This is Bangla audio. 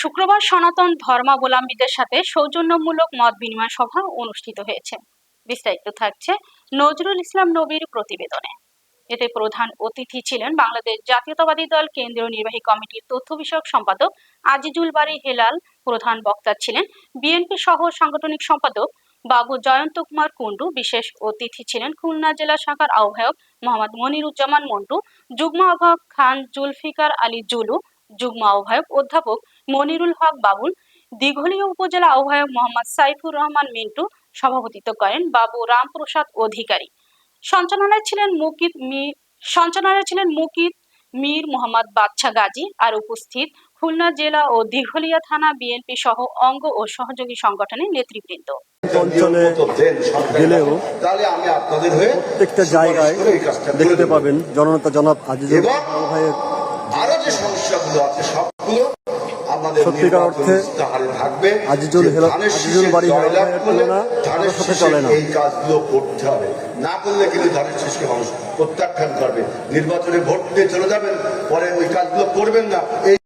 শুক্রবার সনাতন ধর্মাবলম্বীদের সাথে সৌজন্যমূলক মত বিনিময় সভা অনুষ্ঠিত হয়েছে। বিস্তারিত থাকছে নজরুল ইসলাম নবীর প্রতিবেদনে। এতে প্রধান অতিথি ছিলেন বাংলাদেশ জাতীয়তাবাদী দল কেন্দ্রীয় নির্বাহী কমিটির তথ্য বিষয়ক সম্পাদক আজিজুল বাড়ি হেলাল, প্রধান বক্তা ছিলেন বিএনপি সহ সাংগঠনিক সম্পাদক বাবু জয়ন্ত কুমার কুণ্ডু, বিশেষ অতিথি ছিলেন খুলনা জেলা শাখার আহ্বায়ক মোহাম্মদ মনিরুজ্জামান মন্টু যুগ্ম আহ্বায়ক খান জুলফিকার আলী জুলু, যুগ্ম আহ্বায়ক অধ্যাপক মনিরুল হক বাবুল দিঘলিয়া উপজেলা আহ্বায়ক মোহাম্মদ সাইফুর রহমান মিন্টু সভাপতিত্ব করেন বাবু রামপ্রসাদ অধিকারী। সঞ্চালনায় ছিলেন মুকিত মীর সঞ্চালনায় ছিলেন মুকিত মীর মোহাম্মদ বাদশা গাজী আর উপস্থিত খুলনা জেলা ও দিঘলিয়া থানা বিএনপি সহ অঙ্গ ও সহযোগী সংগঠনের নেতৃবৃন্দ। গেলেও তাহলে আমি আপনাদের প্রত্যেকটা জায়গায় দেখতে। পাবেন জননেতা জনাব আজিজুল ভাইয়ের সত্যিকার অর্থে আজিজুল আজিজুল বাড়ি তুলনা ধানের সাথে চলে না। এই কাজগুলো করতে হবে। না করলে কিন্তু ধানের শীষকে মানুষ প্রত্যাখ্যান করবে। নির্বাচনে ভোট দিয়ে চলে যাবেন পরে ওই কাজগুলো করবেন না। এই